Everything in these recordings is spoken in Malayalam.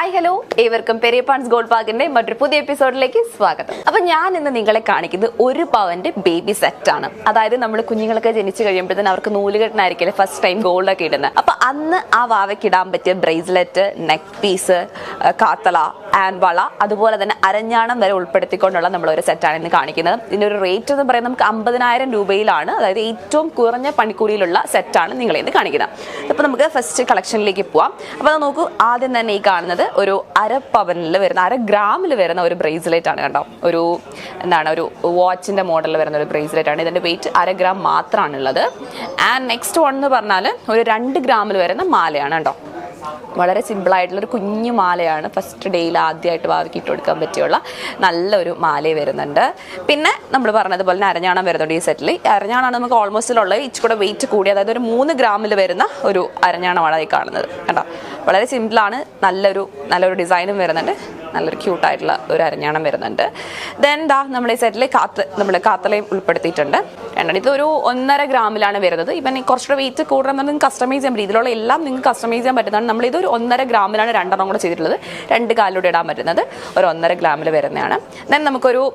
ഹായ് ഹലോ ഏവർക്കും പെരിയപ്പാൻസ് ഗോൾഡ് പാർക്കിന്റെ മറ്റൊരു പുതിയ എപ്പിസോഡിലേക്ക് സ്വാഗതം. അപ്പൊ ഞാൻ ഇന്ന് നിങ്ങളെ കാണിക്കുന്നത് ഒരു പവന്റെ ബേബി സെറ്റ് ആണ്. അതായത് നമ്മൾ കുഞ്ഞുങ്ങളൊക്കെ ജനിച്ചു കഴിയുമ്പോഴത്തേന് അവർക്ക് നൂലുകെട്ടിനായിരിക്കില്ല ഫസ്റ്റ് ടൈം ഗോൾഡ് ഒക്കെ ഇടുന്നത്. അപ്പൊ അന്ന് ആ വാവയ്ക്ക് ഇടാൻ പറ്റിയ ബ്രേസ്ലെറ്റ് നെക്ക് പീസ് കാത്തള ആൻഡ് വള അതുപോലെ തന്നെ അരഞ്ഞാണം വരെ ഉൾപ്പെടുത്തിക്കൊണ്ടുള്ള നമ്മളൊരു സെറ്റാണ് ഇന്ന് കാണിക്കുന്നത്. ഇതിന്റെ ഒരു റേറ്റ് എന്ന് പറയുന്നത് നമുക്ക് അമ്പതിനായിരം രൂപയിലാണ്. അതായത് ഏറ്റവും കുറഞ്ഞ പണിക്കൂലിയിലുള്ള സെറ്റാണ് നിങ്ങൾ ഇന്ന് കാണിക്കുന്നത്. അപ്പോൾ നമുക്ക് ഫസ്റ്റ് കളക്ഷനിലേക്ക് പോവാം. അപ്പോൾ അത് നോക്കൂ ആദ്യം തന്നെ ഈ കാണുന്നത് ഒരു അര പവനിൽ വരുന്ന അര ഗ്രാമിൽ വരുന്ന ഒരു ബ്രേസ്ലെറ്റ് ആണ് കേട്ടോ ഒരു എന്താണ് ഒരു വാച്ചിന്റെ മോഡലിൽ വരുന്ന ഒരു ബ്രേസ്ലെറ്റ് ആണ്. ഇതിന്റെ വെയിറ്റ് അര ഗ്രാം മാത്രമാണുള്ളത് ആൻഡ് നെക്സ്റ്റ് വൺ എന്ന് പറഞ്ഞാൽ ഒരു രണ്ട് ഗ്രാമിൽ വരുന്ന മാലയാണ് കേട്ടോ വളരെ സിമ്പിളായിട്ടുള്ളൊരു കുഞ്ഞു മാലയാണ് ഫസ്റ്റ് ഡേയിൽ ആദ്യമായിട്ട് ഭാവിക്ക് ഇട്ട് കൊടുക്കാൻ പറ്റിയുള്ള നല്ലൊരു മാല വരുന്നുണ്ട്. പിന്നെ നമ്മൾ പറഞ്ഞതുപോലെ അരഞ്ഞാണം വരുന്നുണ്ട് ഈ സെറ്റിൽ അരഞ്ഞാണാണ് നമുക്ക് ഓൾമോസ്റ്റിലുള്ളത് ഇച്ചിരി വെയിറ്റ് കൂടി അതായത് ഒരു മൂന്ന് ഗ്രാമിൽ വരുന്ന ഒരു അരഞ്ഞാണമാണ് ഈ കാണുന്നത്. കേട്ടോ വളരെ സിമ്പിളാണ് നല്ലൊരു നല്ലൊരു ഡിസൈനും വരുന്നുണ്ട്. നല്ലൊരു ക്യൂട്ടായിട്ടുള്ള ഒരു അരഞ്ഞാണം വരുന്നുണ്ട്. ദെൻ ദാ നമ്മൾ ഈ സെറ്റിൽ കാത്ത് നമ്മൾ കാത്തലയും ഉൾപ്പെടുത്തിയിട്ടുണ്ട്. രണ്ടെണ്ണം. ഇതൊരു ഒന്നര ഗ്രാമിലാണ് വരുന്നത്. ഇപ്പം കുറച്ചുകൂടെ വെയിറ്റ് കൂടുതൽ നിങ്ങൾക്ക് കസ്റ്റമൈസ് ചെയ്യാൻ പറ്റും ഇതിലുള്ള എല്ലാം നിങ്ങൾക്ക് കസ്റ്റമൈസ് ചെയ്യാൻ പറ്റുന്നതാണ്. നമ്മൾ ഇതൊരു ഒന്നര ഗ്രാമിലാണ് രണ്ടെണ്ണം കൂടെ ചെയ്തിട്ടുള്ളത്. രണ്ട് കാലിലൂടെ ഇടാൻ പറ്റുന്നത്. ഒരു ഒന്നര ഗ്രാമിൽ വരുന്നതാണ്. ദെൻ നമുക്കൊരു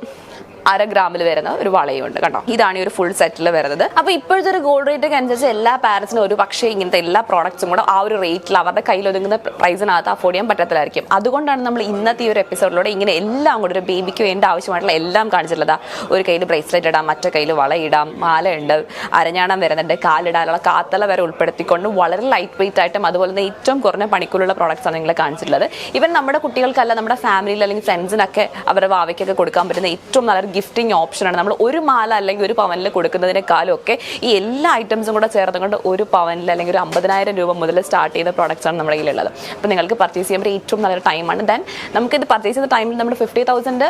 അര ഗ്രാമിൽ വരുന്ന ഒരു വളയുണ്ട് കേട്ടോ ഇതാണ് ഈ ഒരു ഫുൾ സെറ്റിൽ വരുന്നത്. അപ്പോൾ ഇപ്പോഴത്തെ ഒരു ഗോൾഡ് റേറ്റ് ഒക്കെ അനുസരിച്ച് എല്ലാ പാരൻസിനും ഒരു പക്ഷേ ഇങ്ങനത്തെ എല്ലാ പ്രോഡക്റ്റ്സും കൂടെ ആ ഒരു റേറ്റിൽ അവരുടെ കയ്യിൽ ഒതുങ്ങുന്ന പ്രൈസിനകത്ത് അഫോർഡ് ചെയ്യാൻ പറ്റത്തില്ലായിരിക്കും. അതുകൊണ്ടാണ് നമ്മൾ ഇന്നത്തെ ഈ ഒരു എപ്പിസോഡിലൂടെ ഇങ്ങനെ എല്ലാം കൂടെ ഒരു ബേബിക്ക് വേണ്ട ആവശ്യമായിട്ടുള്ള എല്ലാം കാണിച്ചിട്ടുള്ളത്. ഒരു കയ്യിൽ ബ്രേസ്ലെറ്റ് ഇടാം മറ്റേ കയ്യിൽ വളയിടാം മാല ഉണ്ട് അരഞ്ഞാണം വരുന്നുണ്ട് കാലിടാനുള്ള കാത്തല വരെ ഉൾപ്പെടുത്തിക്കൊണ്ട് വളരെ ലൈറ്റ് വെയിറ്റ് ആയിട്ടും അതുപോലെ തന്നെ ഏറ്റവും കുറഞ്ഞ പണിക്കുള്ള പ്രോഡക്റ്റ്സ് ആണ് നിങ്ങൾ കാണിച്ചിട്ടുള്ളത്. ഇവൻ നമ്മുടെ കുട്ടികൾക്കല്ല നമ്മുടെ ഫാമിലിയിൽ അല്ലെങ്കിൽ ഫ്രണ്ട്സിനൊക്കെ അവരുടെ വാവയ്ക്കൊക്കെ കൊടുക്കാൻ പറ്റുന്ന ഏറ്റവും നല്ലൊരു ഗിഫ്റ്റിംഗ് ഓപ്ഷനാണ് നമ്മൾ ഒരു മാല അല്ലെങ്കിൽ ഒരു പവനിൽ കൊടുക്കുന്നതിനേക്കാളും ഒക്കെ ഈ എല്ലാ ഐറ്റംസും കൂടെ ചേർത്തുകൊണ്ട് ഒരു പവനിൽ അല്ലെങ്കിൽ ഒരു അമ്പതിനായിരം രൂപ മുതൽ സ്റ്റാർട്ട് ചെയ്യുന്ന പ്രോഡക്റ്റ്സ് ആണ് നമ്മുടെ കയ്യിലുള്ളത്. അപ്പോൾ നിങ്ങൾക്ക് പർച്ചേസ് ചെയ്യാൻ പറ്റിയ ഏറ്റവും നല്ലൊരു ടൈമാണ് ദെൻ നമുക്കിത് പർച്ചേസ് ചെയ്ത ടൈമിൽ നമ്മൾ ഫിഫ്റ്റി തൗസൻഡ്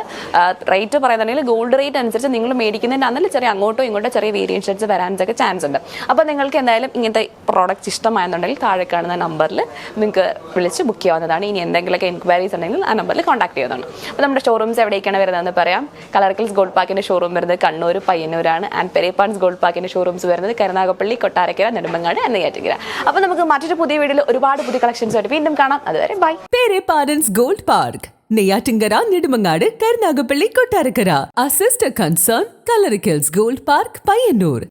റേറ്റ് പറയുന്നുണ്ടെങ്കിൽ ഗോൾഡ് റേറ്റ് അനുസരിച്ച് നിങ്ങൾ മേടിക്കുന്നതിന്റെ അന്നല്ല ചെറിയ അങ്ങോട്ടോ ഇങ്ങോട്ടോ ചെറിയ വേരിയേഷൻസ് വരാനൊക്കെ ചാൻസ് ഉണ്ട്. അപ്പോൾ നിങ്ങൾക്ക് എന്തായാലും ഇങ്ങനത്തെ പ്രോഡക്റ്റ്സ് ഇഷ്ടമായെന്നുണ്ടെങ്കിൽ താഴെ കാണുന്ന നമ്പറിൽ നിങ്ങൾക്ക് വിളിച്ച് ബുക്ക് ചെയ്യാവുന്നതാണ്. ഇനി എന്തെങ്കിലുമൊക്കെ എൻക്വയറീസ് ഉണ്ടെങ്കിൽ ആ നമ്പറിൽ കോൺടാക്ട് ചെയ്യുന്നതാണ്. അപ്പോൾ നമ്മുടെ ഷോറൂംസ് എവിടേക്കാണ് വരുന്നതെന്ന് പറയാം. ഗോൾഡ് പാർക്കിന്റെ ഷോറൂം വരുന്നത് കണ്ണൂർ പയ്യന്നൂരാണ്. ആൻഡ് പെരേപ്പാൻസ് ഗോൾഡ് പാർക്കിന്റെ ഷോറൂംസ് വരുന്നത് കരുനാഗപ്പള്ളി കൊട്ടാരക്കര നെടുമ്പങ്ങാട് നെയ്യാറ്റിക്കര അപ്പൊ നമുക്ക് മറ്റൊരു പുതിയ വീഡിയോയിൽ ഒരുപാട് പുതിയ കളക്ഷൻസ് ആയിട്ട് വീണ്ടും കാണാം. അതുവരെ ബൈ പേരെ പാരൻസ് gold park Neyyattinkara Nedumangad Karunagappally Kottarakkara. Assist concern കലറിക്കൽസ് ഗോൾഡ് പാർക്ക് പയ്യന്നൂർ.